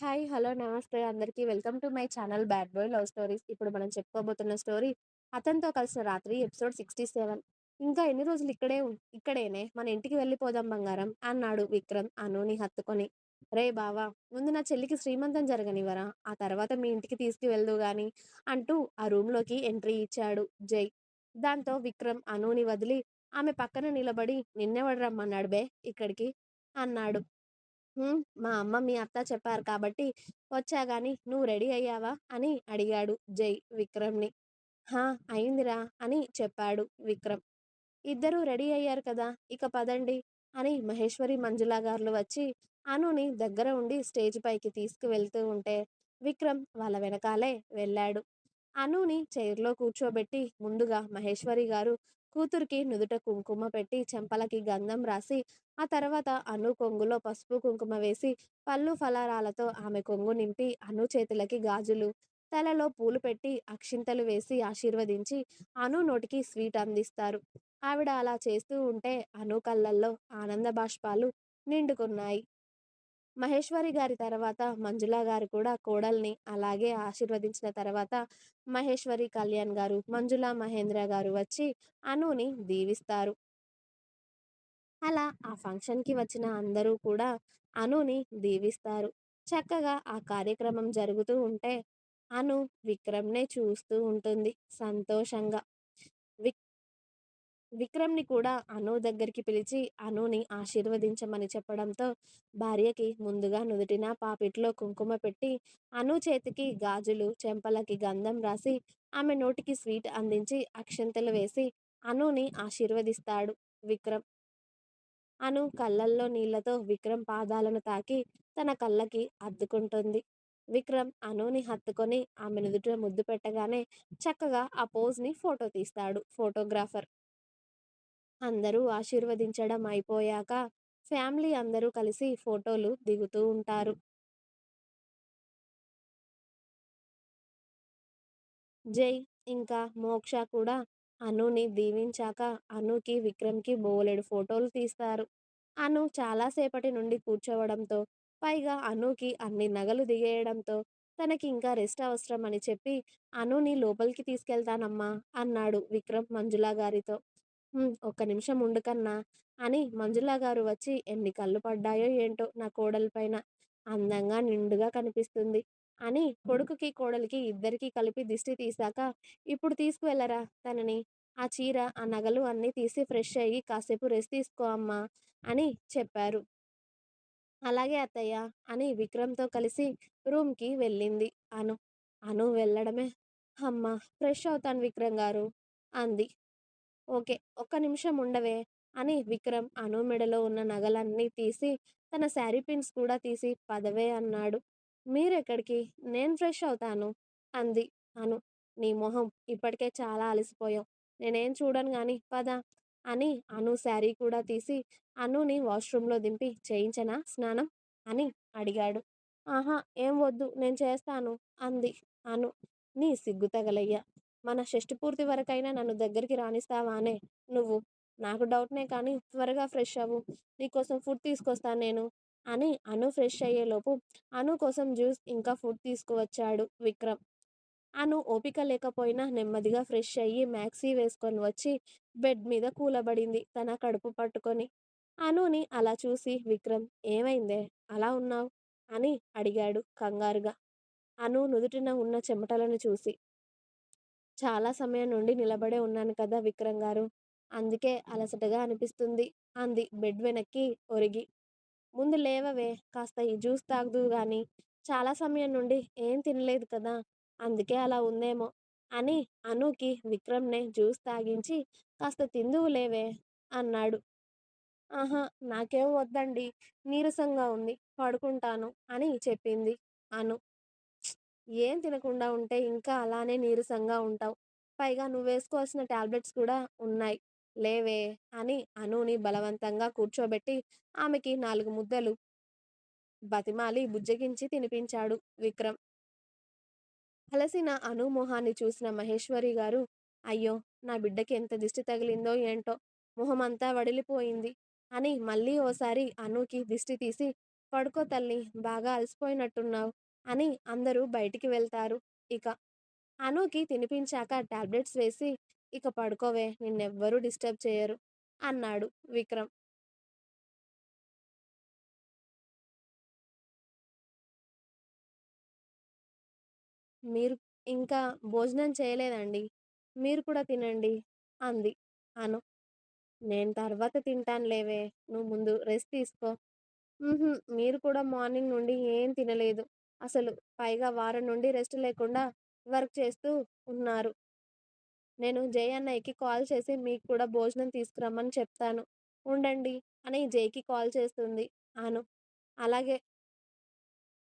Hi! Hello! నమస్తే అందరికీ. Welcome to my channel 'bad boy love stories'. ఇప్పుడు మనం చెప్పుకోబోతున్న స్టోరీ 'అతనితో కలిసిన రాత్రి' ఎపిసోడ్ 67. ఇంకా ఎన్ని రోజులు ఇక్కడే ఉం ఇక్కడేనే మన ఇంటికి వెళ్ళిపోదాం బంగారం అన్నాడు విక్రమ్ అనుని హత్తుకొని. రే బావా! ముందు నా చెల్లికి శ్రీమంతం జరగనివ్వరా? ఆ తర్వాత మీ ఇంటికి తీసుకువెళ్దు గాని అంటూ ఆ రూమ్‌లోకి ఎంట్రీ ఇచ్చాడు జై. దాంతో విక్రమ్ అనుని వదిలి ఆమె పక్కన నిలబడి నిన్నెవడు రమ్మన్నాడు బే ఇక్కడికి? అన్నాడు. హ్మ్. మా అమ్మ, మీ అత్త చెప్పారు కాబట్టి వచ్చా గాని నువ్వు రెడీ అయ్యావా? అని అడిగాడు జై విక్రమ్‌ని. హా! అయిందిరా అని చెప్పాడు విక్రమ్. ఇద్దరూ రెడీ అయ్యారు కదా! ఇక పదండి అని మహేశ్వరి, మంజుల గార్లు వచ్చి అనుని దగ్గర ఉండి స్టేజ్ పైకి తీసుకువెళ్తూ ఉంటే విక్రమ్ వాళ్ళ వెనకాలే వెళ్ళాడు. అనుని చైర్‌లో కూర్చోబెట్టి ముందుగా మహేశ్వరి గారు కూతురికి నుదుట కుంకుమ పెట్టి చెంపలకి గంధం రాసి ఆ తర్వాత అను కొంగులో పసుపు, కుంకుమ వేసి పళ్ళు, ఫలారాలతో ఆమె కొంగు నింపి అను చేతులకి గాజులు, తలలో పూలు పెట్టి అక్షింతలు వేసి ఆశీర్వదించి అను నోటికి స్వీట్ అందిస్తారు. ఆవిడ అలా చేస్తూ ఉంటే అను కళ్ళల్లో ఆనంద బాష్పాలు నిండుకున్నాయి. మహేశ్వరి గారి తర్వాత మంజుల గారు కూడా కోడల్ని అలాగే ఆశీర్వదించిన తర్వాత మహేశ్వరి, కళ్యాణ్ గారు, మంజుల, మహేంద్ర గారు వచ్చి అనుని దీవిస్తారు. అలా ఆ ఫంక్షన్‌కి వచ్చిన అందరూ కూడా అనుని దీవిస్తారు. చక్కగా ఆ కార్యక్రమం జరుగుతూ ఉంటే అను విక్రమ్‌నే చూస్తూ ఉంటుంది సంతోషంగా. విక్రమ్‌ని కూడా అను దగ్గరికి పిలిచి అనుని ఆశీర్వదించమని చెప్పడంతో భార్యకి ముందుగా నుదుటిన, పాపిట్లో కుంకుమ పెట్టి అను చేతికి గాజులు, చెంపలకి గంధం రాసి ఆమె నోటికి స్వీట్ అందించి అక్షంతలు వేసి అనుని ఆశీర్వదిస్తాడు విక్రమ్. అను కళ్ళల్లో నీళ్ళతో విక్రమ్ పాదాలను తాకి తన కళ్ళకి అద్దుకుంటుంది. విక్రమ్ అనుని హత్తుకొని ఆమె నుదుట ముద్దు పెట్టగానే చక్కగా ఆ పోజ్‌ని ఫోటో తీస్తాడు ఫోటోగ్రాఫర్. అందరూ ఆశీర్వదించడం అయిపోయాక ఫ్యామిలీ అందరూ కలిసి ఫోటోలు దిగుతూ ఉంటారు. జై, ఇంకా మోక్ష కూడా అనుని దీవించాక అనుకి విక్రమ్‌కి బోలెడు ఫోటోలు తీస్తారు. అను చాలాసేపటి నుండి కూర్చోవడంతో, పైగా అనుకి అన్ని నగలు దిగేయడంతో తనకి ఇంకా రెస్ట్ అవసరం అని చెప్పి అనుని లోపలికి తీసుకెళ్తానమ్మా అన్నాడు విక్రమ్ మంజుల గారితో. హ్మ్. ఒక్క నిమిషం ఉండు కన్నా అని మంజుల గారు వచ్చి ఎన్ని కళ్ళు పడ్డాయో ఏంటో నా కోడలి పైన. అందంగా నిండుగా కనిపిస్తుంది అని కొడుకుకి, కోడలికి ఇద్దరికీ కలిపి దిష్టి తీశాక ఇప్పుడు తీసుకువెళ్ళరా తనని. ఆ చీర, ఆ నగలు అన్నీ తీసి ఫ్రెష్ అయ్యి కాసేపు రెస్ట్ తీసుకో అమ్మా అని చెప్పారు. అలాగే అత్తయ్య అని విక్రమ్‌తో కలిసి రూమ్‌కి వెళ్ళింది అను. అను వెళ్ళడమే హమ్మ! ఫ్రెష్ అవుతాను విక్రమ్ గారు అంది. ఓకే. ఒక్క నిమిషం ఉండవే అని విక్రమ్ అను మెడలో ఉన్న నగలన్నీ తీసి తన శారీ పిన్స్ కూడా తీసి పదవే అన్నాడు. మీరెక్కడికి? నేను ఫ్రెష్ అవుతాను అంది అను. నీ మొహం ఇప్పటికే చాలా అలసిపోయావు. నేనేం చూడను కానీ పద అని అను శారీ కూడా తీసి అనుని వాష్‌రూమ్‌లో దింపి చేయించనా స్నానం అని అడిగాడు. ఆహా! ఏం వద్దు నేను చేస్తాను అంది అను. నీ సిగ్గు తగలయ్య! మన షష్టిపూర్తి వరకైనా నన్ను దగ్గరికి రానిస్తావానే నువ్వు. నాకు డౌట్‌నే కానీ త్వరగా ఫ్రెష్ అవ్వు. నీకోసం ఫుడ్ తీసుకొస్తాను నేను అని అను ఫ్రెష్ అయ్యేలోపు అను కోసం జ్యూస్ ఇంకా ఫుడ్ తీసుకువచ్చాడు విక్రమ్. అను ఓపిక లేకపోయినా నెమ్మదిగా ఫ్రెష్ అయ్యి మ్యాక్సీ వేసుకొని వచ్చి బెడ్ మీద కూలబడింది తన కడుపు పట్టుకొని. అనుని అలా చూసి విక్రమ్ ఏమైందే అలా ఉన్నావు అని అడిగాడు కంగారుగా. అను నుదుటిన ఉన్న చెమటలను చూసి. చాలా సమయం నుండి నిలబడే ఉన్నాను కదా విక్రమ్ గారు. అందుకే అలసటగా అనిపిస్తుంది అంది బెడ్ వెనక్కి ఒరిగి. ముందు లేవవే కాస్త ఈ జ్యూస్ తాగుదు కానీ చాలా సమయం నుండి ఏం తినలేదు కదా! అందుకే అలా ఉందేమో అని అనుకి విక్రమ్‌నే జ్యూస్ తాగించి కాస్త తిందువు లేవే అన్నాడు. ఆహా! నాకేం వద్దండి. నీరసంగా ఉంది. పడుకుంటాను అని చెప్పింది అను. ఏం తినకుండా ఉంటే ఇంకా అలానే నీరసంగా ఉంటావు. పైగా నువ్వేసుకోవాల్సిన టాబ్లెట్స్ కూడా ఉన్నాయి. లేవే అని అనుని బలవంతంగా కూర్చోబెట్టి ఆమెకి నాలుగు ముద్దలు బతిమాలి బుజ్జగించి తినిపించాడు విక్రమ్. అలసిన అను మొహాన్ని చూసిన మహేశ్వరి గారు అయ్యో! నా బిడ్డకి ఎంత దిష్టి తగిలిందో ఏంటో మొహమంతా వడిలిపోయింది అని మళ్ళీ ఓసారి అనుకి దిష్టి తీసి పడుకో తల్లి బాగా అలసిపోయినట్టున్నావు అని అందరూ బయటికి వెళ్తారు. ఇక అనుకి తినిపించాక టాబ్లెట్స్ వేసి ఇక పడుకోవే నిన్నెవ్వరూ డిస్టర్బ్ చేయరు అన్నాడు విక్రమ్. మీరు ఇంకా భోజనం చేయలేదండి. మీరు కూడా తినండి అంది అను. నేను తర్వాత తింటాను లేవే నువ్వు ముందు రెస్ట్ తీసుకో. మీరు కూడా మార్నింగ్ నుండి ఏం తినలేదు. అసలు పైగా వారం నుండి రెస్ట్ లేకుండా వర్క్ చేస్తూ ఉన్నారు. నేను జై అన్నయ్యకి కాల్ చేసి మీకు కూడా భోజనం తీసుకురమ్మని చెప్తాను. ఉండండి అని జైకి కాల్ చేస్తుంది. అను. అలాగే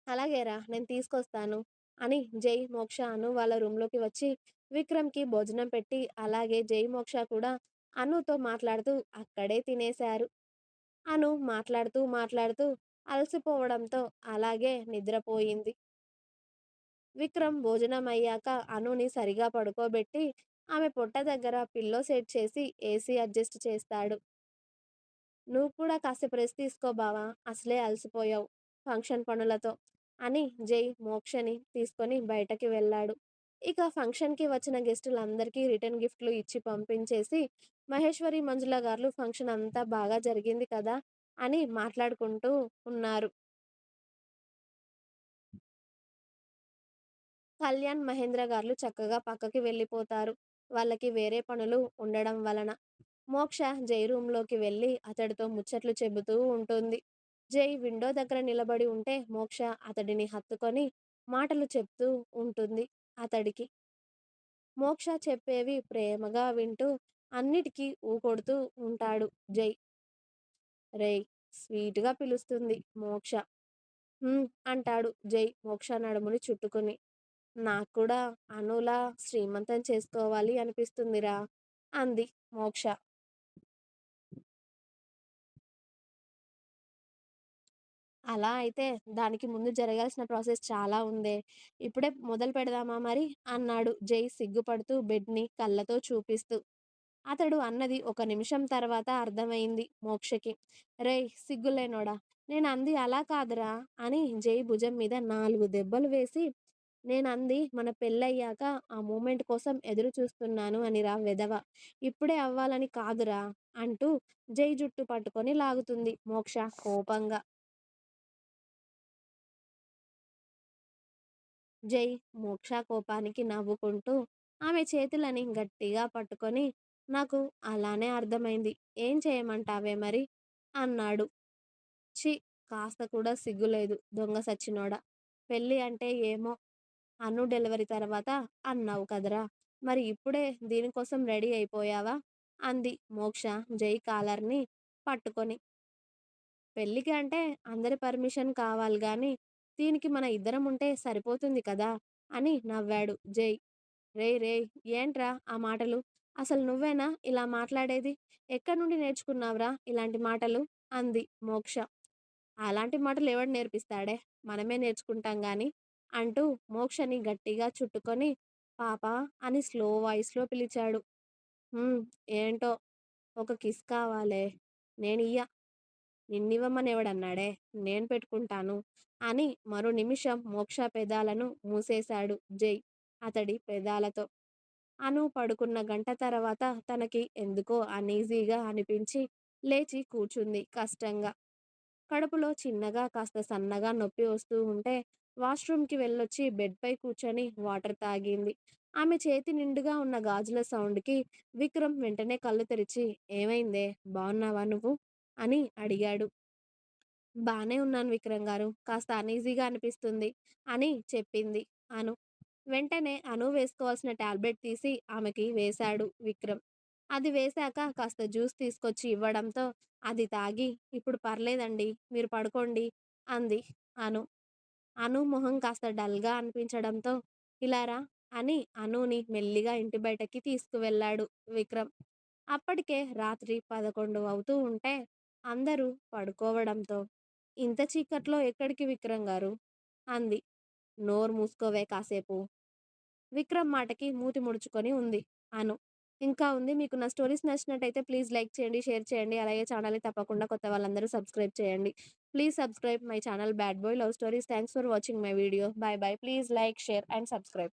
అలాగేరా నేను తీసుకొస్తాను అని జై మోక్ష అను వాళ్ళ రూమ్లోకి వచ్చి విక్రమ్కి భోజనం పెట్టి అలాగే జై మోక్ష కూడా అనుతో మాట్లాడుతూ అక్కడే తినేశారు. అను మాట్లాడుతూ మాట్లాడుతూ అలసిపోవడంతో అలాగే నిద్రపోయింది. విక్రమ్ భోజనం అయ్యాక అనుని సరిగా పడుకోబెట్టి ఆమె పొట్ట దగ్గర పిల్లో సెట్ చేసి ఏసీ అడ్జస్ట్ చేస్తాడు. నువ్వు కూడా కాసేపు రెస్ట్ తీసుకో బావా అసలే అలసిపోయావు ఫంక్షన్ పనులతో అని జై మోక్షని తీసుకొని బయటకి వెళ్ళాడు. ఇక ఫంక్షన్కి వచ్చిన గెస్టులందరికీ రిటర్న్ గిఫ్ట్లు ఇచ్చి పంపించేసి మహేశ్వరి మంజుల గారు ఫంక్షన్ అంతా బాగా జరిగింది కదా అని మాట్లాడుకుంటూ ఉన్నారు. కళ్యాణ్ మహేంద్ర గారు చక్కగా పక్కకి వెళ్ళిపోతారు. వాళ్ళకి వేరే పనులు ఉండడం వలన. మోక్ష జై రూమ్లోకి వెళ్ళి అతడితో ముచ్చట్లు చెబుతూ ఉంటుంది. జై విండో దగ్గర నిలబడి ఉంటే మోక్ష అతడిని హత్తుకొని మాటలు చెప్తూ ఉంటుంది అతడికి. మోక్ష చెప్పేవి ప్రేమగా వింటూ అన్నిటికీ ఊకొడుతూ ఉంటాడు జై. రేయ్ స్వీట్గా పిలుస్తుంది. మోక్ష. అంటాడు జై మోక్ష నడుముని చుట్టుకుని. నాకు కూడా అనులా శ్రీమంతం చేసుకోవాలి అనిపిస్తుందిరా అంది మోక్ష. అలా అయితే దానికి ముందు జరగాల్సిన ప్రాసెస్ చాలా ఉందే. ఇప్పుడే మొదలు పెడదామా మరి? అన్నాడు జై సిగ్గుపడుతూ బెడ్ని కళ్ళతో చూపిస్తూ. అతడు అన్నది ఒక నిమిషం తర్వాత అర్థమైంది మోక్షకి. రేయ్ సిగ్గులేనోడా? నేను అంది అలా కాదురా అని జై భుజం మీద నాలుగు దెబ్బలు వేసి నేను అంది మన పెళ్ళయ్యాక ఆ మూమెంట్ కోసం ఎదురు చూస్తున్నాను అని రా వెధవ. ఇప్పుడే అవ్వాలని కాదురా అంటూ జై జుట్టు పట్టుకొని లాగుతుంది మోక్ష కోపంగా. జై మోక్ష కోపానికి నవ్వుకుంటూ ఆమె చేతులని గట్టిగా పట్టుకొని నాకు అలానే అర్థమైంది. ఏం చేయమంటావే మరి? అన్నాడు. చి కాస్త కూడా సిగ్గులేదు దొంగ సచ్చినోడా. పెళ్ళి అంటే ఏమో అను డెలివరీ తర్వాత అన్నావు కదరా. మరి ఇప్పుడే దీనికోసం రెడీ అయిపోయావా? అంది మోక్ష జై కాలర్ని పట్టుకొని. పెళ్ళికి అంటే అందరి పర్మిషన్ కావాలి గాని దీనికి మన ఇద్దరం ఉంటే సరిపోతుంది కదా? అని నవ్వాడు జై. రే రే ఏంట్రా ఆ మాటలు? అసలు నువ్వేనా ఇలా మాట్లాడేది? ఎక్కడి నుండి నేర్చుకున్నావురా ఇలాంటి మాటలు? అంది మోక్ష. అలాంటి మాటలు ఎవడు నేర్పిస్తాడే? మనమే నేర్చుకుంటాం గాని అంటూ మోక్షని గట్టిగా చుట్టుకొని పాప అని స్లో వాయిస్లో పిలిచాడు. "హ్మ్, ఏంటో? ఒక కిస్ కావాలే. నేను ఇయ్య. నిన్నివ్వమని ఎవడన్నాడే? నేను పెట్టుకుంటాను అని మరో నిమిషం మోక్ష పెదాలను మూసేశాడు జై అతడి పెదాలతో. అను పడుకున్న గంట తర్వాత తనకి ఎందుకో అనీజీగా అనిపించి లేచి కూర్చుంది కష్టంగా. కడుపులో చిన్నగా కాస్త సన్నగా నొప్పి వస్తూ ఉంటే వాష్రూమ్కి వెళ్ళొచ్చి బెడ్పై కూర్చొని వాటర్ తాగింది. ఆమె చేతి నిండుగా ఉన్న గాజుల సౌండ్కి విక్రమ్ వెంటనే కళ్ళు తెరిచి ఏమైందే? బాగున్నావా నువ్వు? అని అడిగాడు. బానే ఉన్నాను విక్రమ్ గారు కాస్త అనీజీగా అనిపిస్తుంది అని చెప్పింది అను. వెంటనే అను వేసుకోవాల్సిన టాబ్లెట్ తీసి ఆమెకి వేశాడు విక్రమ్. అది వేశాక కాస్త జ్యూస్ తీసుకొచ్చి ఇవ్వడంతో అది తాగి ఇప్పుడు పర్లేదండి మీరు పడుకోండి అంది అను. అను మొహం కాస్త డల్గా అనిపించడంతో ఇలారా అని అనుని మెల్లిగా ఇంటి బయటకి తీసుకువెళ్ళాడు విక్రమ్. అప్పటికే రాత్రి పదకొండు అవుతూ ఉంటే అందరూ పడుకోవడంతో ఇంత చీకట్లో ఎక్కడికి విక్రమ్ గారు? అంది. నోరు మూసుకోవే కాసేపు విక్రమ్ మాటకి మూతి ముడుచుకొని ఉంది అను ఇంకా ఉంది. మీకు నా స్టోరీస్ నచ్చినట్టయితే ప్లీజ్ లైక్ చేయండి, షేర్ చేయండి. అలాగే ఛానల్‌ని తప్పకుండా కొత్త వాళ్ళందరూ సబ్స్క్రైబ్ చేయండి. Please subscribe my channel bad boy love stories. Thanks for watching my video. Bye bye please like, share and subscribe.